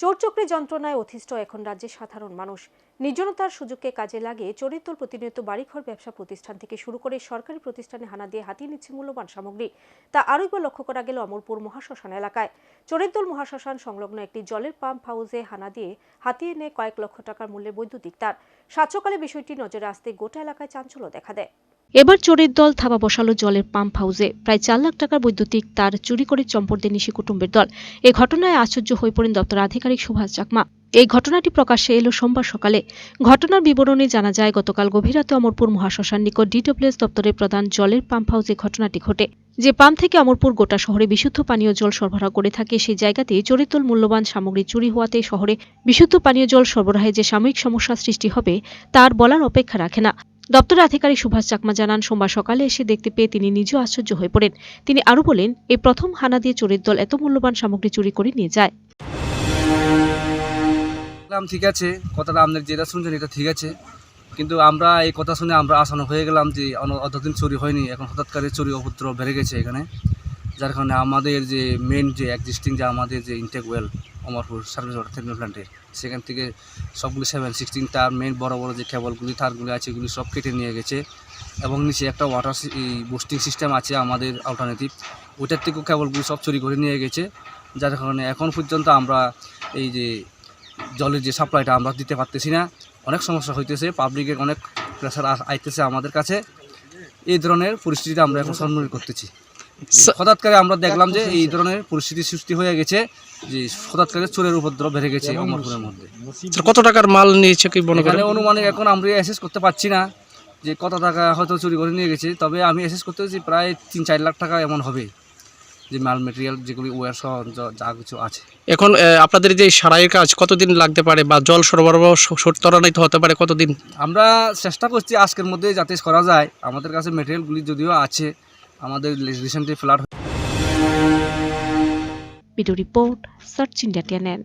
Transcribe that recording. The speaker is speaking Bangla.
চোরচক্রি যন্ত্রণায় অতিষ্ঠ এখন রাজ্যের সাধারণ মানুষ। নির্জনতার সুযোগকে কাজে লাগিয়ে চরিত্র প্রতিনিয়ত বাড়িঘর ব্যবসা প্রতিষ্ঠান থেকে শুরু করে সরকারি প্রতিষ্ঠানে হানা দিয়ে হাতিয়ে নিচ্ছে মূল্যবান সামগ্রী। তা আরও একবার লক্ষ্য করা গেল অমরপুর মহাশ্মশান এলাকায়। চরিতল মহাশ্মশান সংলগ্ন একটি জলের পাম্প হাউসে হানা দিয়ে হাতিয়ে নেয় কয়েক লক্ষ টাকার মূল্যের বৈদ্যুতিক তার। সাত সকালে বিষয়টি নজরে আসতে গোটা এলাকায় চাঞ্চল্য দেখা দেয়। এবার চোরের দল থাবা বসালো জলের পাম্প হাউসে। প্রায় চার লাখ টাকার বৈদ্যুতিক তার চুরি করে চম্পট দেয় নিশি কুটুম্বের দল। এই ঘটনায় আশ্চর্য হয়ে পড়েন দপ্তর আধিকারিক সুভাষ চাকমা। এই ঘটনাটি প্রকাশ্যে এলো সোমবার সকালে। ঘটনার বিবরণে জানা যায়, গতকাল গভীর রাতে অমরপুর মহাশ্মশান নিকট ডিডব্লিউএস দপ্তরের প্রধান জলের পাম্প হাউসে ঘটনাটি ঘটে। যে পাম্প থেকে অমরপুর গোটা শহরে বিশুদ্ধ পানীয় জল সরবরাহ করে থাকে সেই জায়গাতে চরিতল মূল্যবান সামগ্রী চুরি হওয়াতে শহরে বিশুদ্ধ পানীয় জল সরবরাহে যে সাময়িক সমস্যা সৃষ্টি হবে, তার বলার অপেক্ষা রাখে না। দপ্তরের আধিকারিক সুভাষ চাকমা জানান, সোমবার সকালে এসে দেখতে পেয়ে তিনি নিজেও আশ্চর্য হয়ে পড়েন। তিনি আরও বলেন, এই প্রথম হানা দিয়ে চোরের দল এত মূল্যবান সামগ্রী চুরি করে নিয়ে যায়। ঠিক আছে, কথাটা আপনার যেটা শুনছেন এটা ঠিক আছে। কিন্তু আমরা এই কথা শুনে আমরা আসানো হয়ে গেলাম যে অতদিন চুরি হয়নি। এখন হঠাৎ করে চুরি উপদ্রব বেড়ে গেছে এখানে। যার কারণে আমাদের যে মেন যে এক্সিস্টিং যে আমাদের যে intake well Amarpur service water treatment প্ল্যান্টে সেখান থেকে সবগুলি সেভেন সিক্সটিন তার মেন বড় বড় যে কেবলগুলি তারগুলি আছে, এগুলি সব কেটে নিয়ে গেছে। এবং নিচে একটা ওয়াটার বুস্টিং সিস্টেম আছে আমাদের অল্টারনেটিভ ওইটার থেকেও কেবলগুলি সব চুরি করে নিয়ে গেছে। যার কারণে এখন পর্যন্ত আমরা এই যে জলের যে সাপ্লাইটা আমরা দিতে পারতেছি না। অনেক সমস্যা হইতেছে পাবলিকের অনেক প্রেশার আইতেছে আমাদের কাছে। এই ধরনের পরিস্থিতিতে আমরা এখন সম্মুখীন করতেছি। হঠাৎ করে আমরা দেখলাম যে এই ধরনের পরিস্থিতি সৃষ্টি হয়ে গেছে যে হঠাৎ করে চোরের উপদ্রব বেড়ে গেছে অমরপুরের মধ্যে। কত টাকার মাল নিয়েছে কি মনে করেন? অনুমানিক এখন আমরা অ্যাসেস করতে পারছি না যে কত টাকা হয়তো চুরি করে নিয়ে গেছে তবে আমি অ্যাসেস করতে পারছি প্রায় তিন চার লাখ টাকা এমন হবে যে মাল মেটেরিয়াল যেগুলি ওয়ার সহ যা- যা কিছু আছে। এখন আপনাদের যে সারাইয়ের কাজ কতদিন লাগতে পারে বা জল সরবরাহ ত্বরান্বিত হতে পারে কতদিন? আমরা চেষ্টা করছি আজকের মধ্যে যাতে করা যায় আমাদের কাছে মেটেরিয়ালগুলি যদিও আছে আমাদের recently flat video report search India TNN